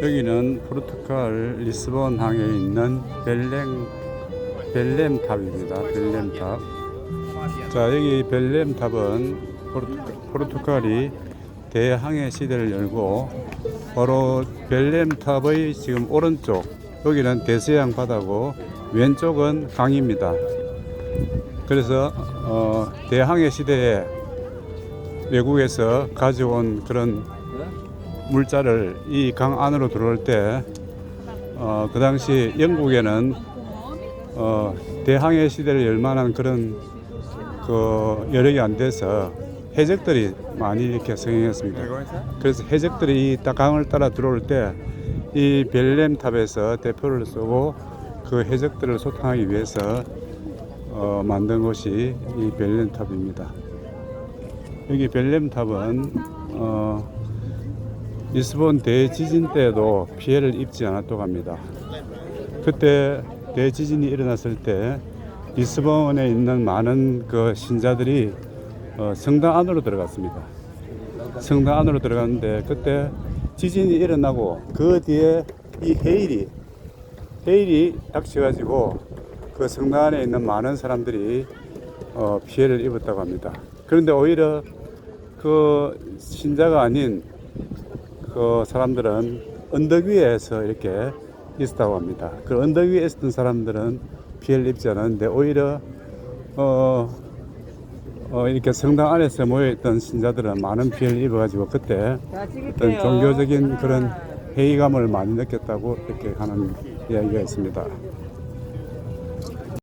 여기는 포르투갈 리스본 항에 있는 벨렘 벨렘탑입니다. 벨렘탑. 자 여기 벨렘탑은 포르투, 포르투갈 이 대항해 시대를 열고 바로 벨렘탑의 지금 오른쪽 여기는 대서양 바다고 왼쪽은 강입니다. 그래서 어, 대항해 시대에 외국에서 가져온 그런 물자를 이 강 안으로 들어올 때, 어, 그 당시 영국에는 어, 대항해 시대를 열 만한 그런 그 여력이 안 돼서 해적들이 많이 이렇게 성행했습니다. 그래서 해적들이 이 따- 강을 따라 들어올 때 이 벨렘탑에서 대표를 쏘고 그 해적들을 소탕하기 위해서 어, 만든 곳이 이 벨렘탑입니다. 여기 벨렘탑은 어, 리스본 대지진 때에도 피해를 입지 않았다고 합니다. 그때 대지진이 일어났을 때 리스본에 있는 많은 그 신자들이 어, 성당 안으로 들어갔습니다. 성당 안으로 들어갔는데 그때 지진이 일어나고 그 뒤에 이 해일이 해일이 닥쳐가지고 그 성당 안에 있는 많은 사람들이 어, 피해를 입었다고 합니다. 그런데 오히려 그 신자가 아닌 그 사람들은 언덕 위에서 이렇게 있었다고 합니다. 그 언덕 위에 있었던 사람들은 피해를 입지 않았는데 오히려 어, 어 이렇게 성당 안에서 모여있던 신자들은 많은 피해를 입어가지고 그때 자, 어떤. 종교적인 하나, 그런 회의감을 많이 느꼈다고 이렇게 하는 이야기가 있습니다.